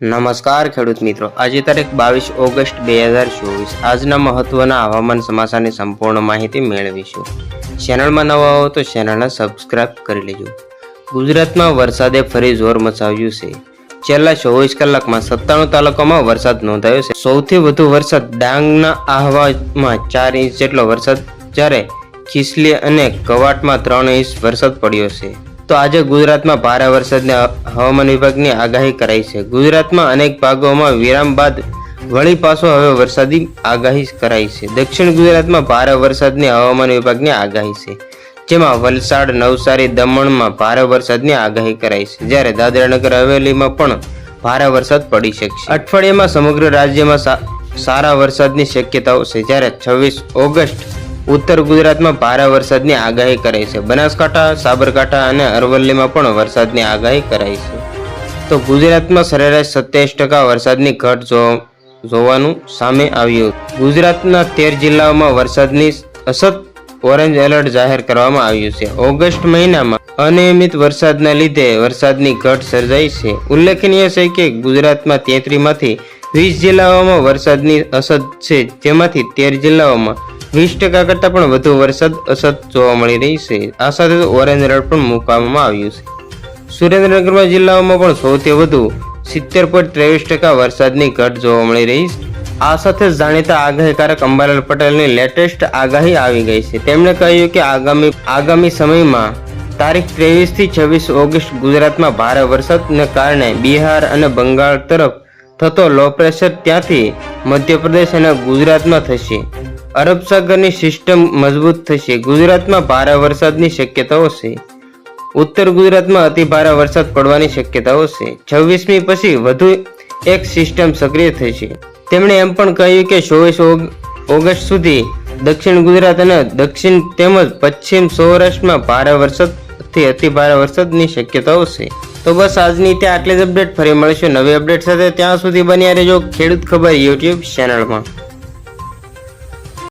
નમસ્કાર ખેડૂત મિત્રો. આજે તારીખ બાવીસ ઓગસ્ટ બે હજાર ચોવીસ. આજના મહત્વના હવામાન સમાચારની સંપૂર્ણ માહિતી મેળવીશું. ચેનલમાં નવા હો તો ચેનલને સબસ્ક્રાઇબ કરી લેજો. ગુજરાતમાં વરસાદે ફરી જોર મચાવ્યું છે. છેલ્લા ચોવીસ કલાકમાં સત્તાણું તાલુકામાં વરસાદ નોંધાયો છે. સૌથી વધુ વરસાદ ડાંગના આહવામાં ચાર ઇંચ જેટલો વરસાદ જ્યારે ખીસલી અને કવાટમાં ત્રણ ઇંચ વરસાદ પડ્યો છે. તો આજે ગુજરાતમાં ભારે વરસાદને હવામાન વિભાગની આગાહી કરાઈ છે. ગુજરાતમાં અનેક ભાગોમાં વિરામ બાદ વળી પાછો હવે વરસાદી આગાહી કરાઈ છે. દક્ષિણ ગુજરાતમાં ભારે વરસાદની હવામાન વિભાગની આગાહી છે, જેમાં વલસાડ, નવસારી, દમણમાં ભારે વરસાદની આગાહી કરાઈ છે. જ્યારે દાદરાનગર, હવેલીમાં પણ ભારે વરસાદ પડી શકશે. અઠવાડિયામાં સમગ્ર રાજ્યમાં સારા વરસાદની શક્યતાઓ છે. જ્યારે છવ્વીસ ઓગસ્ટ ઉત્તર ગુજરાતમાં ભારે વરસાદની આગાહી કરાઈ છે. બનાસકાંઠા, સાબરકાંઠા અને અરવલ્લીમાં પણ વરસાદની આગાહી કરાઈ છે. તો ગુજરાતમાં સરેરાશ સત્યાવીસ ટકા વરસાદની ઘટ જોવાનું સામે આવ્યું. ગુજરાતના તેર જિલ્લાઓમાં વરસાદની અસત ઓરેન્જ એલર્ટ જાહેર કરવામાં આવ્યું છે. ઓગસ્ટ મહિનામાં અનિયમિત વરસાદના લીધે વરસાદની ઘટ સર્જાઈ છે. ઉલ્લેખનીય છે કે ગુજરાતમાં તેત્રીમાંથી વીસ જિલ્લાઓમાં વરસાદની અસત છે. જેમાંથી તેર જિલ્લાઓમાં વીસ ટકા કરતાં પણ વધુ વરસાદ અસત જોવા મળી રહી છે. આ સાથે ઓરેન્જ એલર્ટ પણ મૂકવામાં આવ્યું છે. સુરેન્દ્રનગરમાં જિલ્લાઓમાં પણ સૌથી વધુ સિત્તેર પોઈન્ટ ત્રેવીસ ટકા વરસાદની ઘટ જોવા મળી રહી છે. આ સાથે જાણીતા આગાહીકારક અંબાલાલ પટેલની લેટેસ્ટ આગાહી આવી ગઈ છે. તેમણે કહ્યું કે આગામી આગામી સમયમાં તારીખ ત્રેવીસથી છવ્વીસ ઓગસ્ટ ગુજરાતમાં ભારે વરસાદને કારણે બિહાર અને બંગાળ તરફ થતો લો પ્રેશર ત્યાંથી મધ્યપ્રદેશ અને ગુજરાતમાં થશે. અરબ સાગરની સિસ્ટમ મજબૂત થશે. ગુજરાતમાં ભારે વરસાદની શક્યતાઓ છે. ઉત્તર ગુજરાતમાં અતિ ભારે વરસાદ પડવાની શક્યતાઓ છે. છવ્વીસમી પછી વધુ એક સિસ્ટમ સક્રિય થશે. તેમણે એમ પણ કહ્યું કે ચોવીસ ઓગસ્ટ સુધી દક્ષિણ ગુજરાત અને દક્ષિણ તેમજ પશ્ચિમ સૌરાષ્ટ્રમાં ભારે વરસાદથી અતિ ભારે વરસાદની શક્યતાઓ છે. તો બસ આજની ત્યાં આટલી જ અપડેટ ફરી મળીશું નવી અપડેટ સાથે. ત્યાં સુધી બન્યા રહેજો ખેડૂત ખબર યુટ્યુબ ચેનલમાં.